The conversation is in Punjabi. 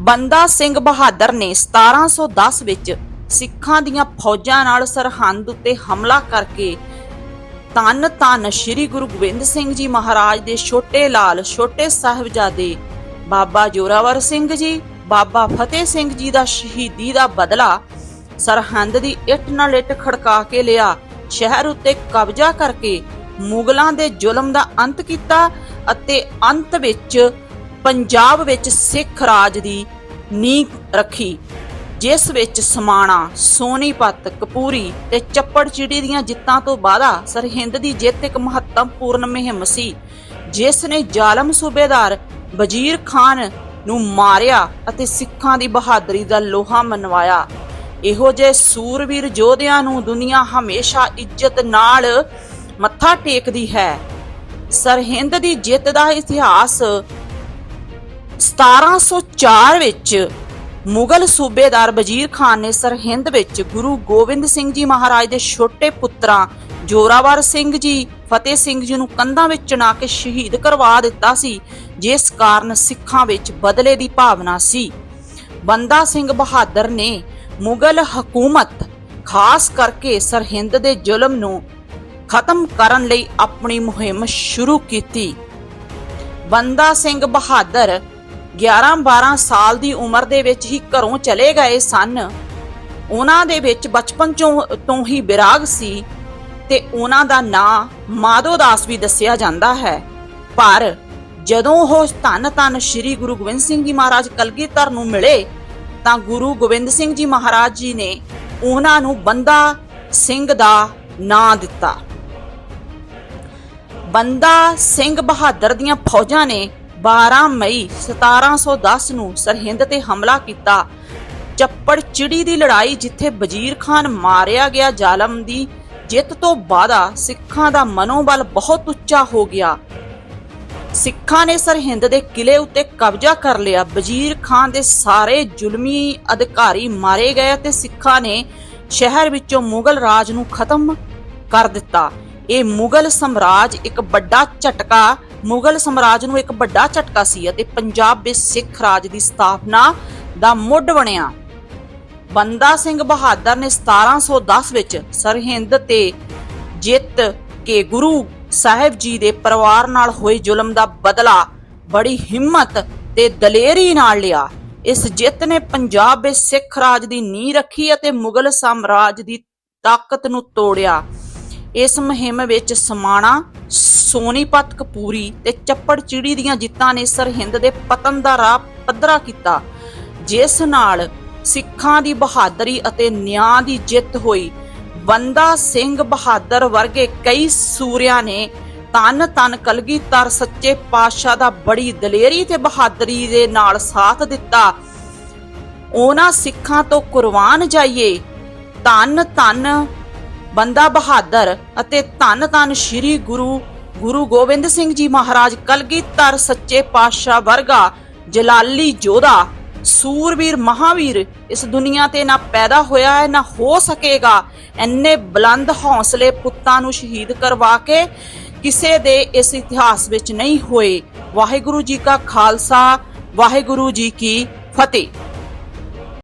ਬੰਦਾ ਸਿੰਘ ਬਹਾਦਰ ਨੇ 1710 ਵਿੱਚ ਸਿੱਖਾਂ ਦੀਆਂ ਫੌਜਾਂ ਨਾਲ ਸਰਹੰਦ ਉੱਤੇ ਹਮਲਾ ਕਰਕੇ ਤਨ ਤਨ ਸ੍ਰੀ ਗੁਰੂ ਗੋਬਿੰਦ ਸਿੰਘ ਜੀ ਮਹਾਰਾਜ ਦੇ ਛੋਟੇ ਲਾਲ, ਛੋਟੇ ਸਾਹਿਬਜ਼ਾਦੇ ਬਾਬਾ ਜੋਰਾਵਰ ਸਿੰਘ ਜੀ, ਬਾਬਾ ਫਤਿਹ ਸਿੰਘ ਜੀ ਦਾ ਸ਼ਹੀਦੀ ਦਾ ਬਦਲਾ ਸਰਹੰਦ ਦੀ ਇੱਟ ਨਾਲ ਇੱਟ ਖੜਕਾ ਕੇ ਲਿਆ, ਸ਼ਹਿਰ ਉੱਤੇ ਕਬਜ਼ਾ ਕਰਕੇ ਮੁਗਲਾਂ ਦੇ ਜ਼ੁਲਮ ਦਾ ਅੰਤ ਕੀਤਾ ਅਤੇ ਅੰਤ ਵਿੱਚ ਪੰਜਾਬ ਵਿੱਚ ਸਿੱਖ ਰਾਜ ਦੀ ਨੀਂਹ ਰੱਖੀ, ਜਿਸ ਵਿੱਚ ਸਮਾਣਾ ਸੋਨੀਪਤ ਕਪੂਰੀ ਤੇ ਚੱਪੜਚਿੜੀ ਦੀਆਂ ਜਿੱਤਾਂ ਤੋਂ ਬਾਅਦਾ ਸਰਹਿੰਦ ਦੀ ਜਿੱਤ ਇੱਕ ਮਹੱਤਵਪੂਰਨ ਮੁਹਿੰਮ ਸੀ, ਜਿਸ ਨੇ ਜ਼ਾਲਮ ਸੂਬੇਦਾਰ ਵਜ਼ੀਰ ਖਾਨ ਨੂੰ ਮਾਰਿਆ ਅਤੇ ਸਿੱਖਾਂ ਦੀ ਬਹਾਦਰੀ ਦਾ ਲੋਹਾ ਮਨਵਾਇਆ। ਇਹੋ ਜਿਹੇ ਸੂਰਵੀਰ ਯੋਧਿਆਂ ਨੂੰ ਦੁਨੀਆ ਹਮੇਸ਼ਾ ਇੱਜ਼ਤ ਨਾਲ ਮੱਥਾ ਟੇਕਦੀ ਹੈ। ਸਰਹਿੰਦ ਦੀ ਜਿੱਤ ਦਾ ਇਤਿਹਾਸ 1704 ਵਿੱਚ ਮੁਗਲ ਸੂਬੇਦਾਰ ਵਜ਼ੀਰ ਖਾਨ ਨੇ ਸਰਹਿੰਦ ਵਿੱਚ ਗੁਰੂ ਗੋਬਿੰਦ ਸਿੰਘ ਜੀ ਮਹਾਰਾਜ ਦੇ ਛੋਟੇ ਪੁੱਤਰਾਂ ਜੋਰਾਵਰ ਸਿੰਘ ਜੀ, ਫਤਿਹ ਸਿੰਘ ਜੀ ਨੂੰ ਕੰਧਾਂ ਵਿੱਚ ਚਣਾ ਕੇ ਸ਼ਹੀਦ ਕਰਵਾ ਦਿੱਤਾ ਸੀ, ਜਿਸ ਕਾਰਨ ਸਿੱਖਾਂ ਵਿੱਚ ਬਦਲੇ ਦੀ ਭਾਵਨਾ ਸੀ। ਬੰਦਾ ਸਿੰਘ ਬਹਾਦਰ ਨੇ ਮੁਗਲ ਹਕੂਮਤ, ਖਾਸ ਕਰਕੇ ਸਰਹਿੰਦ ਦੇ ਜ਼ੁਲਮ ਨੂੰ ਖਤਮ ਕਰਨ ਲਈ ਆਪਣੀ ਮੁਹਿੰਮ ਸ਼ੁਰੂ ਕੀਤੀ। ਬੰਦਾ ਸਿੰਘ ਬਹਾਦਰ 11-12 ਸਾਲ ਦੀ ਉਮਰ ਦੇ ਵਿੱਚ ਹੀ ਘਰੋਂ ਚਲੇ ਗਏ ਸਨ। ਉਹਨਾਂ ਦੇ ਵਿੱਚ ਬਚਪਨ ਤੋਂ ਹੀ ਵਿਰਾਗ ਸੀ ਤੇ ਉਹਨਾਂ ਦਾ ਨਾਂ ਮਾਧੋ ਦਾਸ ਵੀ ਦੱਸਿਆ ਜਾਂਦਾ ਹੈ। ਪਰ ਜਦੋਂ ਉਹ ਧੰਨ ਧੰਨ ਸ੍ਰੀ ਗੁਰੂ ਗੋਬਿੰਦ ਸਿੰਘ ਜੀ ਮਹਾਰਾਜ ਕਲਗੀਧਰ ਨੂੰ ਮਿਲੇ, ਤਾਂ ਗੁਰੂ ਗੋਬਿੰਦ ਸਿੰਘ ਜੀ ਮਹਾਰਾਜ ਜੀ ਨੇ ਉਹਨਾਂ ਨੂੰ ਬੰਦਾ ਸਿੰਘ ਦਾ ਨਾਂ ਦਿੱਤਾ। ਬੰਦਾ ਸਿੰਘ ਬਹਾਦਰ ਦੀਆਂ ਫੌਜਾਂ ਨੇ 12 ਮਈ 1710 ਨੂੰ ਸਰਹਿੰਦ ਤੇ ਹਮਲਾ ਕੀਤਾ। ਚੱਪੜ ਚਿੜੀ ਦੀ ਲੜਾਈ ਜਿੱਥੇ ਵਜ਼ੀਰ ਖਾਨ ਮਾਰਿਆ ਗਿਆ ਜ਼ਾਲਮ ਦੀ ਜਿੱਤ ਤੋਂ ਬਾਅਦਾ ਸਿੱਖਾਂ ਦਾ ਮਨੋਬਲ ਬਹੁਤ ਉੱਚਾ ਹੋ ਗਿਆ। ਸਿੱਖਾਂ ਨੇ ਸਰਹਿੰਦ ਦੇ ਕਿਲੇ ਉੱਤੇ ਕਬਜ਼ਾ ਕਰ ਲਿਆ। ਵਜ਼ੀਰ ਖਾਨ ਦੇ ਸਾਰੇ ਜ਼ੁਲਮੀ ਅਧਿਕਾਰੀ ਮਾਰੇ ਗਏ ਤੇ ਸਿੱਖਾਂ ਨੇ ਸ਼ਹਿਰ ਵਿੱਚੋਂ ਮੁਗਲ ਰਾਜ ਨੂੰ ਖਤਮ ਕਰ ਦਿੱਤਾ। ਇਹ ਮੁਗਲ ਸਮਰਾਜ ਇੱਕ ਵੱਡਾ ਝਟਕਾ ਮੁਗਲ ਸਮਰਾਜ ਨੂੰ ਇੱਕ ਵੱਡਾ ਝਟਕਾ ਸੀ ਅਤੇ ਪੰਜਾਬ ਵਿੱਚ ਸਿੱਖ ਰਾਜ ਦੀ ਸਥਾਪਨਾ ਦਾ ਮੁੱਢ ਬਣਿਆ। ਬੰਦਾ ਸਿੰਘ ਬਹਾਦਰ ਨੇ 1710 ਵਿੱਚ ਸਰਹਿੰਦ ਤੇ ਜਿੱਤ ਕੇ ਗੁਰੂ ਸਾਹਿਬ ਜੀ ਦੇ ਪਰਿਵਾਰ ਨਾਲ ਹੋਏ ਜ਼ੁਲਮ ਦਾ ਬਦਲਾ ਬੜੀ ਹਿੰਮਤ ਤੇ ਦਲੇਰੀ ਨਾਲ ਲਿਆ। ਇਸ ਜਿੱਤ ਨੇ ਪੰਜਾਬ ਵਿੱਚ ਸਿੱਖ ਰਾਜ ਦੀ ਨੀਂਹ ਰੱਖੀ ਅਤੇ ਮੁਗਲ ਸਾਮਰਾਜ ਦੀ ਤਾਕਤ ਨੂੰ ਤੋੜਿਆ। ਇਸ ਮੁਹਿੰਮ ਵਿੱਚ ਸਮਾਣਾ ਸੋਨੀਪਤ ਕਪੂਰੀ ਤੇ ਚੱਪੜ ਚਿੜੀ ਦੀਆਂ ਜਿੱਤਾਂ ਨੇ ਸਰਹਿੰਦ ਦੇ ਪਤਨ ਦਾ ਰਾਹ ਪੱਧਰਾ ਕੀਤਾ, ਜਿਸ ਨਾਲ ਸਿੱਖਾਂ ਦੀ ਬਹਾਦਰੀ ਅਤੇ ਨਿਆਂ ਦੀ ਜਿੱਤ ਹੋਈ। ਬੰਦਾ ਸਿੰਘ ਬਹਾਦਰ ਵਰਗੇ ਕਈ ਸੂਰਿਆਂ ਨੇ ਤਨ ਤਨ ਕਲਗੀਧਰ ਸੱਚੇ ਪਾਤਸ਼ਾਹ ਦਾ ਬੜੀ ਦਲੇਰੀ ਤੇ ਬਹਾਦਰੀ ਦੇ ਨਾਲ ਸਾਥ ਦਿੱਤਾ। ਉਹਨਾਂ ਸਿੱਖਾਂ ਤੋਂ ਕੁਰਬਾਨ ਜਾਈਏ। ਧੰਨ ਧੰਨ ਬੰਦਾ ਬਹਾਦਰ ਅਤੇ ਧੰਨ ਧੰਨ ਸ੍ਰੀ ਗੁਰੂ ਗੁਰੂ ਗੋਬਿੰਦ ਸਿੰਘ ਜੀ ਮਹਾਰਾਜ ਕਲਗੀਧਰ ਸੱਚੇ ਪਾਤਸ਼ਾਹ ਵਰਗਾ ਜਲਾਲੀ ਜੋਧਾ ਸੂਰਵੀਰ ਮਹਾਵੀਰ ਇਸ ਦੁਨੀਆ ਤੇ ਨਾ ਪੈਦਾ ਹੋਇਆ ਹੈ, ਨਾ ਹੋ ਸਕੇਗਾ। ਐਨੇ ਬੁਲੰਦ ਹੌਸਲੇ ਪੁੱਤਾਂ ਨੂੰ ਸ਼ਹੀਦ ਕਰਵਾ ਕੇ ਕਿਸੇ ਦੇ ਇਸ ਇਤਿਹਾਸ ਵਿੱਚ ਨਹੀਂ ਹੋਏ। ਵਾਹਿਗੁਰੂ ਜੀ ਕਾ ਖਾਲਸਾ, ਵਾਹਿਗੁਰੂ ਜੀ ਕੀ ਫਤਿਹ।